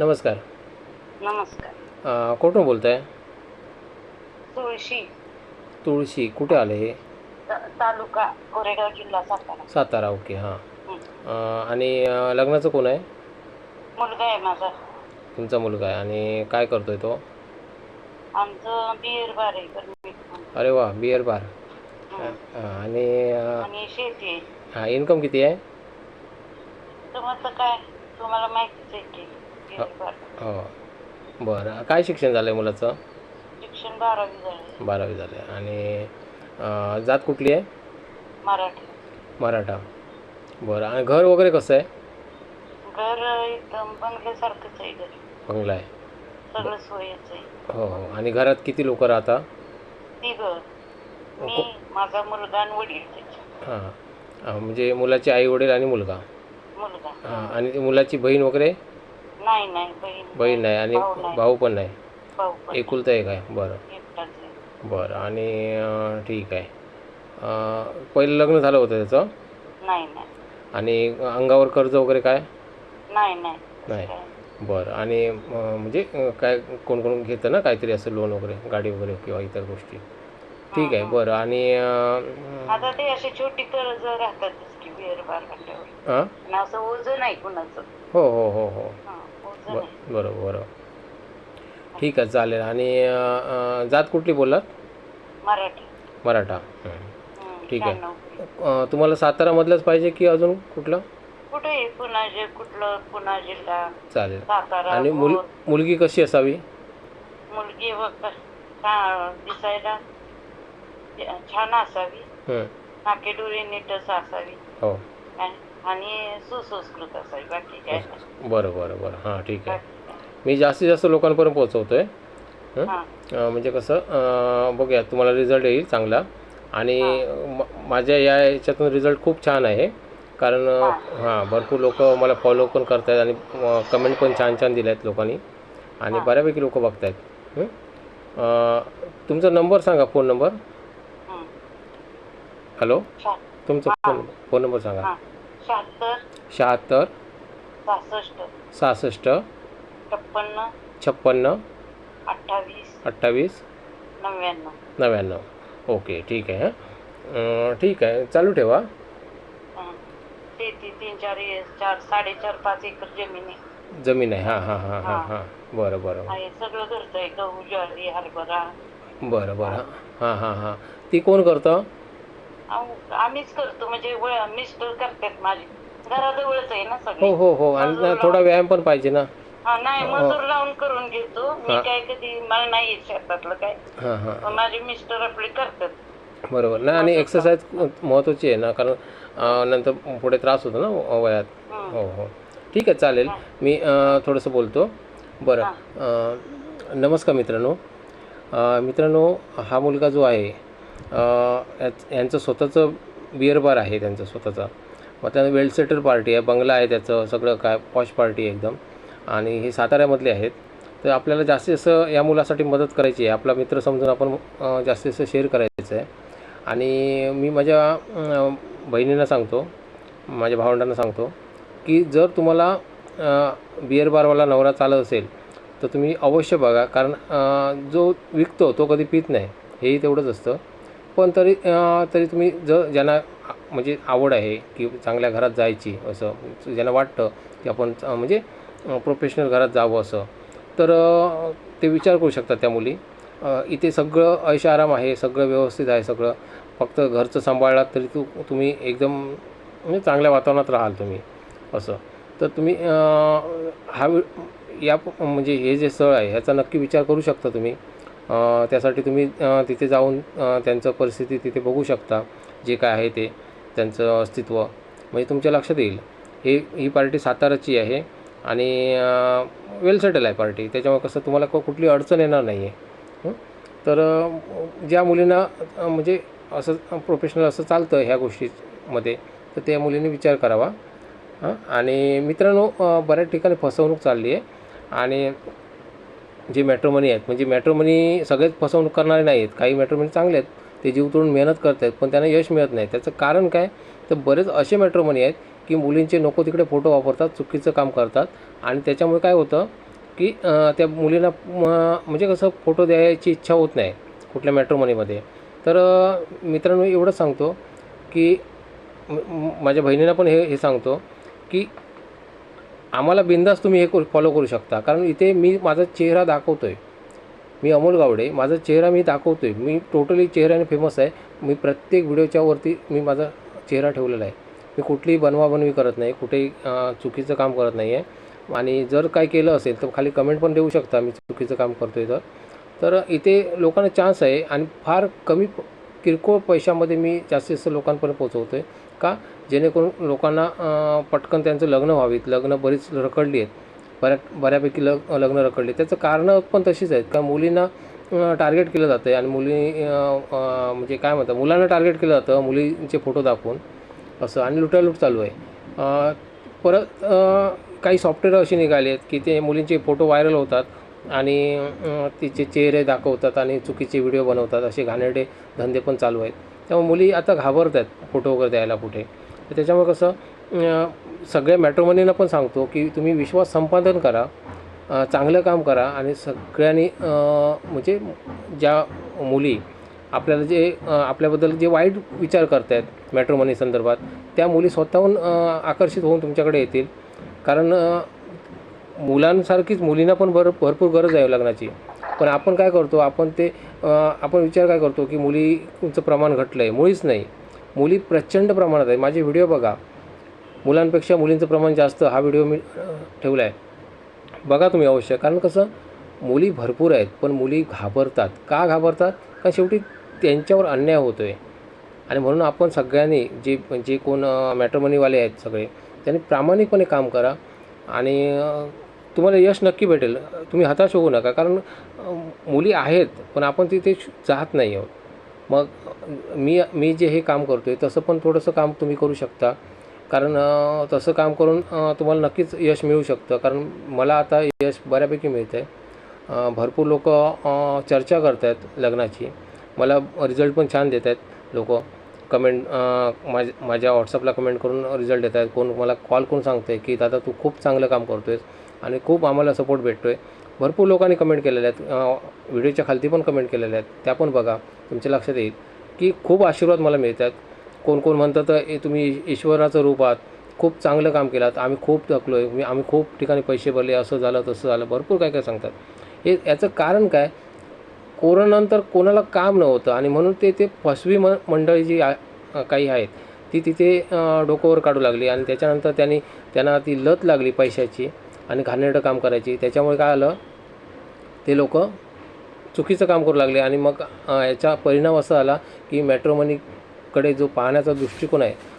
नमस्कार. नमस्कार. अ, कुठून बोलताय? तुळशी. तुळशी कुठे आले हे? ता- तालुका कोरेगाव जिल्हा सातारा. सातारा ओके हां. हं. अ, आणि अ, लग्नाचं कोण आहे? मुलगा आहे माझा. तुमचा मुलगा आहे. आणि काय करतोय तो? आमचं बार आहे गरमी. अरे वा बिअर बार. हं. अ, आणि शेती आहे. हां इन्कम किती आहे? तुमचं काय तुम्हाला माहितीच आहे की हो. बरं. काय शिक्षण झालं आहे मुलाचं? शिक्षण बारावी झाले. बारावी झालं. आहे आणि अ, जात कुठली आहे? मराठी. मराठा. बरं. आणि घर वगैरे कसं आहे? घर एकदम बंगल्यासारखंच आहे घर. बंगला आहे. सगळं सोयच आहे. हो हो. आणि घरात किती लोक राहता? तिघ. मी माझा मुलगा आणि वडील त्याचे. हां. म्हणजे मुलाचे आई वडील आणि मुलगा? मुलगा. हां. आणि ती मुलाची बहीण वगैरे? नाही नाही बहीण आणि भाऊ नाही. भाऊ पण नाही. भाऊ पण एकुलता एक आहे बरं. एकटाच आहे. बरं आणि अं, ठीक आहे. अं, पहिलं लग्न झालं होतं त्याचं? नाही नाही. आणि अंगावर कर्ज वगैरे काय? नाही नाही. बरं आणि अं, म्हणजे अं, काय कोण कोण घेतं ना काहीतरी असं लोन वगैरे गाडी वगैरे किंवा इतर गोष्टी? ठीक आहे बरं आणि अं, आता ते अशी छोटी कर्ज राहतातच की बिअर बार म्हटल्यावर हां आणि असं ओझं नाही कुणाचं. हो हो हो हो. हा, ब नाही बरं बरं ठीक आहे चालेल. आणि जात कुठली बोललात? मराठी. मराठा. ठीक आहे. तुम्हाला सातारामधलंच पाहिजे की अजून कुठलं? कुठे जि कुठलं पुणा जिल्हा चालेल. सातारा आणि मुल. मुलगी कशी असावी? मुलगी दिसायला छान असावी. हं. नाकेडोरी नीटच असावी. हो. आणि- सुसंस्कृत असावी बाकी काय नाही. बरं बरं बरं. हां ठीक आहे. बाकी काय. मी जास्तीत जास्त लोकांपर्यंत पोहोचवतो आहे हा. म्हणजे कसं अं, बघूया तुम्हाला रिझल्ट येईल चांगला. आणि म- माझ्या या याच्यातून रिझल्ट खूप छान आहे. कारण अं, हां. भरपूर लोक मला फॉलो पण करत आहेत आणि कमेंट पण छान छान दिल्या आहेत लोकांनी. आणि बऱ्यापैकी लोक बघत आहेत तुमचा नंबर सांगा फोन नंबर हं. हॅलो तुमचा फोन फोन नंबर सांगा. हा. शहात्तर. सहासष्ट. छप्पन्न. छप्पन्न. अठ्ठावीस. अठ्ठावीस. नव्याण्णव. नव्याण्णव. ओके ठीक आहे ठीक आहे चालू ठेवा. शेती तीन चार चार साडेचार पाच एकर जमीन आहे. जमीन आहे. हां हां हां हां हां. बरं बरं. सगळं घरचं आहे गहू ज्वारी हरभरा. बरं बरं. हां हां हां. ती कोण करतं? आम्हीच करतो म्हणजे मिस्टर करतात माझे. घराजवळच आहे ना हो सगळे. हो हो आणि ना थोडा व्यायाम पण पाहिजे ना. हा नाही मजूर लावून करून घेतो. मी काय कधी मला नाही येत शेतातलं काय. हां हां. पण माझे मिस्टर आपले करतात. बरोबर. नाही आणि एक्सरसाइज महत्त्वाची आहे ना कारण अं, नंतर पुढे त्रास होतो ना वयात. हं. हो हो. ठीक आहे चालेल. मी अं, थोडंसं बोलतो. बरं. अं, नमस्कार मित्रांनो. अं, मित्रांनो हा मुलगा जो आहे यांचं स्वतःचं बिअर बार आहे त्यांचं स्वतःचा. मग त्यांना वेलसेटर पार्टी आहे बंगला आहे त्याचं सगळं काय पॉश पार्टी आहे एकदम. आणि हे साताऱ्यामधले आहेत. तर आपल्याला जास्तीत जास्त या मुलासाठी मदत करायची आहे. आपला मित्र समजून आपण जास्तीत जास्त शेअर करायचं आहे आणि मी माझ्या बहिणींना सांगतो माझ्या भावंडांना सांगतो की जर तुम्हाला बिअर बारवाला नवरा चालत असेल तर तुम्ही अवश्य बघा. कारण जो विकतो तो कधी पित नाही. हेही तेवढंच असतं. पण तरी तरी तुम्ही जर ज्यांना म्हणजे आवड आहे की चांगल्या घरात जायची असं ज्यांना वाटतं की आपण म्हणजे प्रोफेशनल घरात जावं असं तर ते विचार करू शकतात त्या मुली. इथे सगळं ऐश आराम आहे सगळं व्यवस्थित आहे सगळं. फक्त घरचं सांभाळलात तरी तू तुम्ही एकदम म्हणजे चांगल्या वातावरणात राहाल तुम्ही असं. तर तुम्ही हा या म्हणजे हे जे स्थळ आहे ह्याचा नक्की विचार करू शकता तुम्ही. त्यासाठी तुम्ही तिथे जाऊन त्यांचं परिस्थिती तिथे बघू शकता जे काय आहे ते त्यांचं अस्तित्व. म्हणजे तुमच्या लक्षात येईल. हे ही पार्टी साताराची आहे आणि वेल सेटल आहे पार्टी. त्याच्यामुळे कसं तुम्हाला क- कुठली अडचण येणार नाही आहे तर ज्या मुलींना म्हणजे असं प्रोफेशनल असं चालतं ह्या गोष्टीमध्ये तर त्या मुलींनी विचार करावा. आणि मित्रांनो बऱ्याच ठिकाणी फसवणूक चालली आहे आणि जे मॅट्रोमनी आहेत. म्हणजे मॅट्रोमनी सगळेच फसवणूक करणारे नाही आहेत. काही मॅट्रोमनी चांगले आहेत. ते जीव तोडून मेहनत करत आहेत. पण त्यांना यश मिळत नाही. त्याचं कारण काय? तर बरेच असे मॅट्रोमनी आहेत की मुलींचे नको तिकडे फोटो वापरतात चुकीचं काम करतात. आणि त्याच्यामुळे काय होतं की त्या मुलींना म्हणजे कसं फोटो द्यायची इच्छा होत नाही कुठल्या मॅट्रोमनीमध्ये तर मित्रांनो एवढंच सांगतो की माझ्या बहिणीला पण हे हे सांगतो की आम्हाला बिंदास तुम्ही हे करू फॉलो करू शकता. कारण इथे मी माझा चेहरा दाखवतो आहे मी अमोल गावडे माझा चेहरा मी दाखवतो आहे मी टोटली चेहऱ्याने फेमस आहे. मी प्रत्येक व्हिडिओच्या वरती मी माझा चेहरा ठेवलेला आहे. मी कुठलीही बनवाबनवी करत नाही कुठेही चुकीचं काम करत नाही आहे आणि जर काय केलं असेल तर खाली कमेंट पण देऊ शकता. मी चुकीचं काम करतो आहे तर. तर इथे लोकांना चान्स आहे आणि फार कमी किरकोळ पैशामध्ये मी जास्तीत जास्त लोकांपर्यंत पोहोचवतो आहे का? जेणेकरून लोकांना पटकन त्यांचं लग्न व्हावीत. लग्न बरीच रखडली आहेत. बऱ्या बऱ्यापैकी लग लग्न रखडली त्याचं कारणं पण तशीच आहेत. का? मुलींना टार्गेट केलं जातं आहे आणि मुली म्हणजे काय म्हणतात? मुलांना टार्गेट केलं जातं मुलींचे फोटो दाखवून. असं. आणि लुटालूट चालू आहे. परत काही सॉफ्टवेअर असे निघाले आहेत की ते मुलींचे फोटो व्हायरल होतात. आणि तिचे चेहरे दाखवतात आणि चुकीचे व्हिडिओ बनवतात असे घाणेरडे धंदे पण चालू आहेत. त्यामुळे मुली आता घाबरत आहेत फोटो वगैरे द्यायला कुठे. तर त्याच्यामुळे कसं सगळ्या मॅट्रोमनीला पण सांगतो की तुम्ही विश्वास संपादन करा चांगलं काम करा आणि सगळ्यांनी म्हणजे ज्या मुली आपल्याला जे आपल्याबद्दल जे वाईट विचार करत आहेत मॅट्रोमनी संदर्भात त्या मुली स्वतःहून आकर्षित होऊन तुमच्याकडे येतील. कारण मुलांसारखीच मुलींना पण भर भरपूर गरज आहे लग्नाची. पण आपण काय करतो आपण ते आपण विचार काय करतो की मुलीचं प्रमाण घटलं आहे मुळीच नाही. मुली प्रचंड प्रमाणात आहे. माझे व्हिडिओ बघा. मुलांपेक्षा मुलींचं प्रमाण जास्त हा व्हिडिओ मी ठेवला आहे बघा तुम्ही अवश्य. कारण कसं मुली भरपूर आहेत पण मुली घाबरतात. का घाबरतात? कारण शेवटी त्यांच्यावर अन्याय होतो आहे आणि म्हणून आपण सगळ्यांनी जे जे कोण मॅट्रोमनीवाले आहेत सगळे त्यांनी प्रामाणिकपणे काम करा. आणि तुम्हाला यश नक्की भेटेल. तुम्ही हताश होऊ नका. कारण मुली आहेत पण आपण तिथे जात नाही आहोत. मग मी मी जे हे काम करतो आहे तसं पण थोडंसं काम तुम्ही करू शकता. कारण तसं काम करून तुम्हाला नक्कीच यश मिळू शकतं. कारण मला आता यश बऱ्यापैकी मिळतं आहे भरपूर लोक चर्चा करत आहेत लग्नाची. मला रिझल्ट पण छान देत आहेत लोक कमेंट माझ्या माझ्या व्हॉट्सअपला कमेंट करून रिझल्ट देत आहेत कोण मला कॉल करून सांगते आहे की दादा तू खूप चांगलं काम करतो आहेस आणि खूप आम्हाला सपोर्ट भेटतो आहे भरपूर लोकांनी कमेंट केलेल्या आहेत. व्हिडिओच्या खालती पण कमेंट केलेल्या आहेत. त्या पण बघा. तुमच्या लक्षात येईल की खूप आशीर्वाद मला मिळतात. कोण कोण म्हणतात तर "ए, तुम्ही ईश्वराचं रूप आहात. खूप चांगलं काम केलं आम्ही खूप थकलो आहे मी आम्ही खूप ठिकाणी पैसे भरले. असं झालं तसं झालं. भरपूर काय काय सांगतात. हे याचं कारण काय? कोरोनानंतर कोणाला काम नव्हतं आणि म्हणून ते ते फसवी म मंडळी जी काही आहेत ती तिथे अं, डोकंवर काढू लागली आणि त्याच्यानंतर त्यांनी त्यांना ती लत लागली पैशाची. आणि घाणेरडं काम करायची. त्याच्यामुळे काय आलं ते लोक चुकीचं काम करू लागले. आणि मग याचा परिणाम असा आला की मॅट्रोमनीकडे जो पाहण्याचा दृष्टिकोन आहे